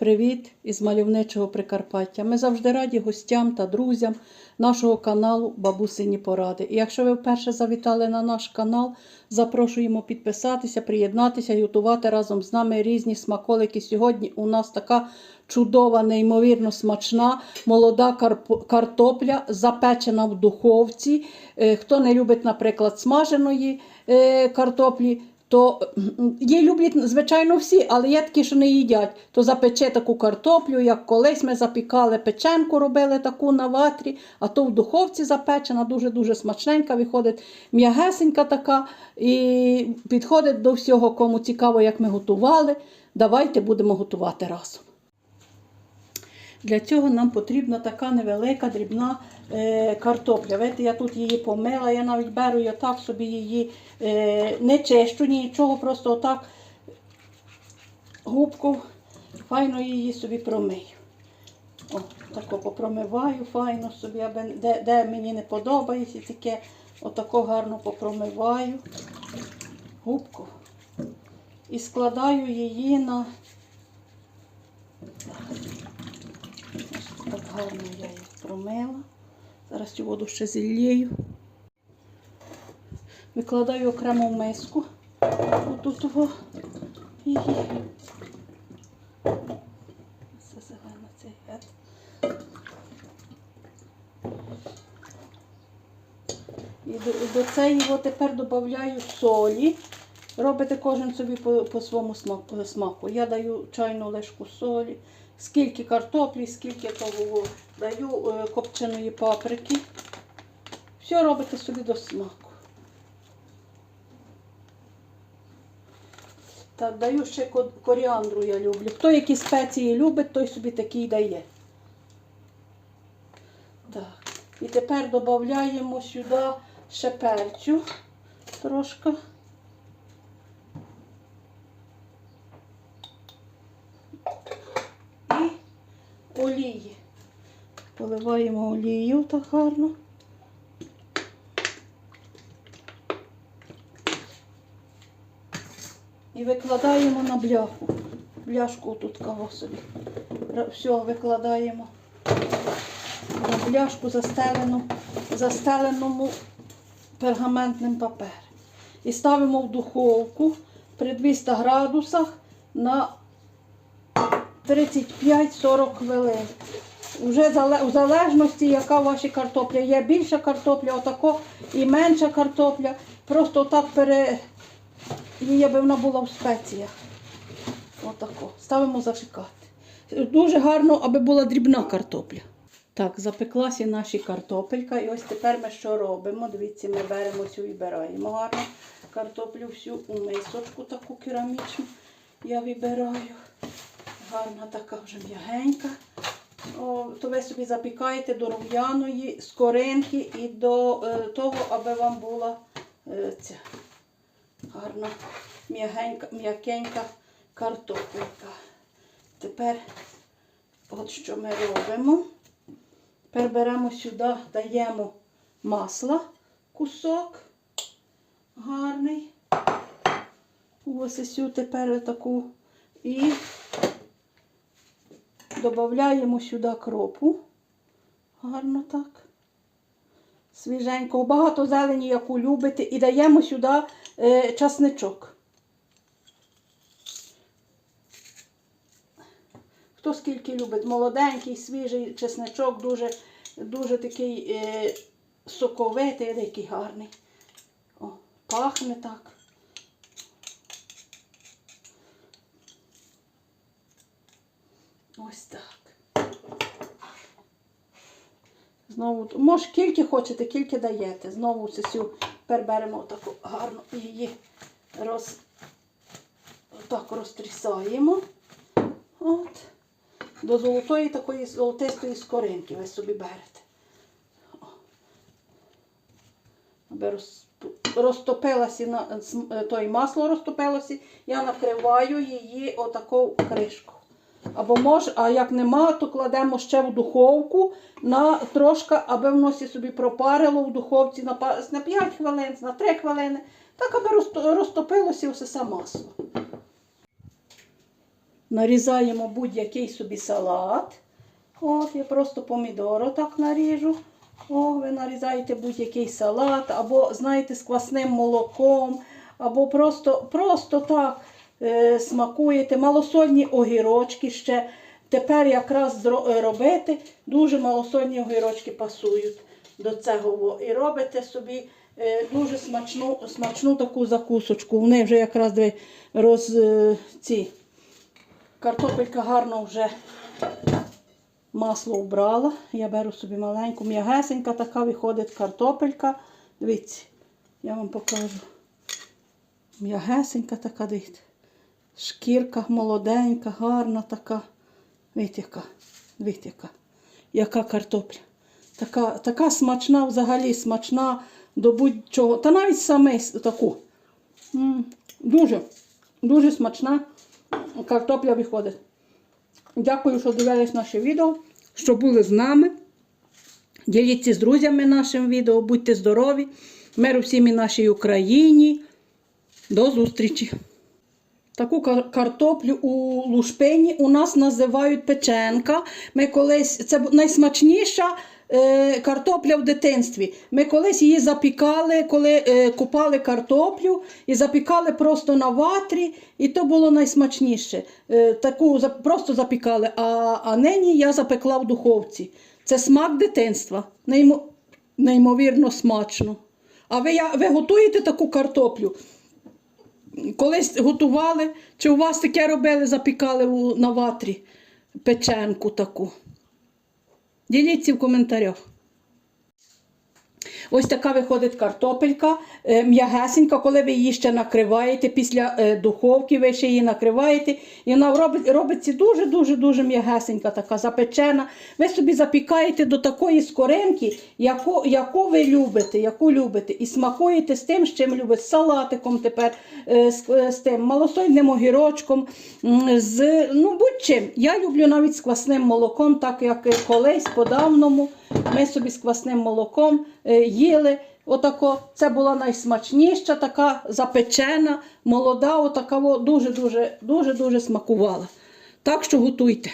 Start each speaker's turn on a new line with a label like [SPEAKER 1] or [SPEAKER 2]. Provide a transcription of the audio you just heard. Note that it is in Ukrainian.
[SPEAKER 1] Привіт із мальовничого Прикарпаття. Ми завжди раді гостям та друзям нашого каналу Бабусині Поради. І якщо ви вперше завітали на наш канал, запрошуємо підписатися, приєднатися і готувати разом з нами різні смаколики. Сьогодні у нас така чудова, неймовірно смачна молода картопля, запечена в духовці. Е, Хто не любить, наприклад, смаженої е, картоплі, то її люблять, звичайно, всі, але є такі, що не їдять. То запече таку картоплю, як колись ми запікали печенку, робили таку на ватрі, а то в духовці запечена, дуже-дуже смачненька, виходить м'ягесенька така і підходить до всього, кому цікаво, як ми готували. Давайте будемо готувати разом. Для цього нам потрібна така невелика дрібна е, картопля. Видите, я тут її помила, я навіть беру і отак собі її е, не чищу, нічого, просто отак губку, файно її собі промию. О, тако попромиваю файно собі, аби де, де мені не подобається, таке отако гарно попромиваю губку і складаю її на. Так гарно я її промила. Зараз цю воду ще зіллію. Викладаю окремо в миску. Отут його її. Це зелена цей гет. І до, до цієї тепер додаю солі. Робите кожен собі по, по своєму смаку. Я даю чайну ложку солі, скільки картоплі, скільки того даю е, копченої паприки. Все робите собі до смаку. Так, даю ще коріандру я люблю. Хто які спеції любить, той собі такий дає. Так. І тепер додаємо сюди ще перцю трошки. Олії. Поливаємо олією так гарно. І викладаємо на бляху. Бляшку тут кого собі. Все, викладаємо на бляшку застелену, застеленому пергаментним папером. І ставимо в духовку при 200 градусах на 35-40 хвилин. Зале- в залежності, яка у вашій картопля. Є більша картопля, отако, і менша картопля. Просто отак пере... Її аби вона була в спеціях. Отако. Ставимо запікати. Дуже гарно, аби була дрібна картопля. Так, запеклася наша картопелька. І ось тепер ми що робимо? Дивіться, ми беремо цю і вибираємо гарно картоплю всю у мисочку таку керамічну. Я вибираю. Гарна така вже м'ягенька. То ви собі запікаєте до рум'яної скоринки і до е, того, аби вам була е, ця гарна м'якенька картопелька. Тепер от що ми робимо. Тепер беремо сюди, даємо масла, кусок гарний. Ось сю тепер таку і додаємо сюди кропу. Гарно так. Свіженько. Багато зелені, яку любите, і даємо сюди е, часничок. Хто скільки любить, молоденький, свіжий чесничок, дуже, дуже такий е, соковитий, такий гарний. О, пахне так. Ось так. Знову, може, скільки хочете, кільки даєте. Знову цю тепер беремо таку гарно її роз, так розтрісаємо. От. До золотої такої золотистої скоринки ви собі берете. О. Аби роз, розтопилася е, той масло розтопилося, я накриваю її отаку кришку. Або може, а як нема, то кладемо ще в духовку на трошки, аби воно собі пропарило в духовці на, на 5 хвилин, на 3 хвилини, так аби розтопилося все це масло. нарізаємо будь-який собі салат. От, я просто помідору так наріжу. О, ви нарізаєте будь-який салат, або, знаєте, з квасним молоком, або просто, просто так смакуєте. Малосольні огірочки ще. Тепер якраз е, робити дуже малосольні огірочки пасують до цього. І робите собі е, дуже смачну, смачну таку закусочку. Вони вже якраз роз е, ці. Картопелька гарно вже масло вбрала. Я беру собі маленьку, м'ягесенька така виходить картопелька. Дивіться, я вам покажу. М'ягесенька така, дивіться. Шкірка молоденька, гарна така. Дивіться, яка. Дивіться, яка. Картопля. Така, така смачна, взагалі смачна до будь-чого. Та навіть саме таку. Дуже, дуже смачна картопля виходить. Дякую, що дивились наше відео, що були з нами. Діліться з друзями нашим відео, будьте здорові. Миру всім і нашій Україні. До зустрічі! Таку кар- картоплю у лушпині у нас називають печенка. Ми колись, це найсмачніша е, картопля в дитинстві. Ми колись її запікали, коли е, купали картоплю і запікали просто на ватрі, і то було найсмачніше. Е, таку просто запікали. А, а нині я запекла в духовці. Це смак дитинства. Неймо, неймовірно смачно. А ви, ви готуєте таку картоплю? Колись готували, чи у вас таке робили, запікали на ватрі печенку таку? Діліться в коментарях. Ось така виходить картопелька, е, м'ягесенька, коли ви її ще накриваєте після е, духовки, ви ще її накриваєте, і вона робить, робиться дуже-дуже дуже м'ягесенька, така запечена. Ви собі запікаєте до такої скоринки, яку, яку ви любите, яку любите, і смакуєте з тим, з чим любите, з салатиком тепер, е, з, з тим малосольним огірочком, з ну будь-чим. Я люблю навіть з квасним молоком, так як колись по-давному. Ми собі з квасним молоком е, їли. Отако, це була найсмачніша, така запечена, молода, отака дуже-дуже дуже дуже смакувала. Так що готуйте.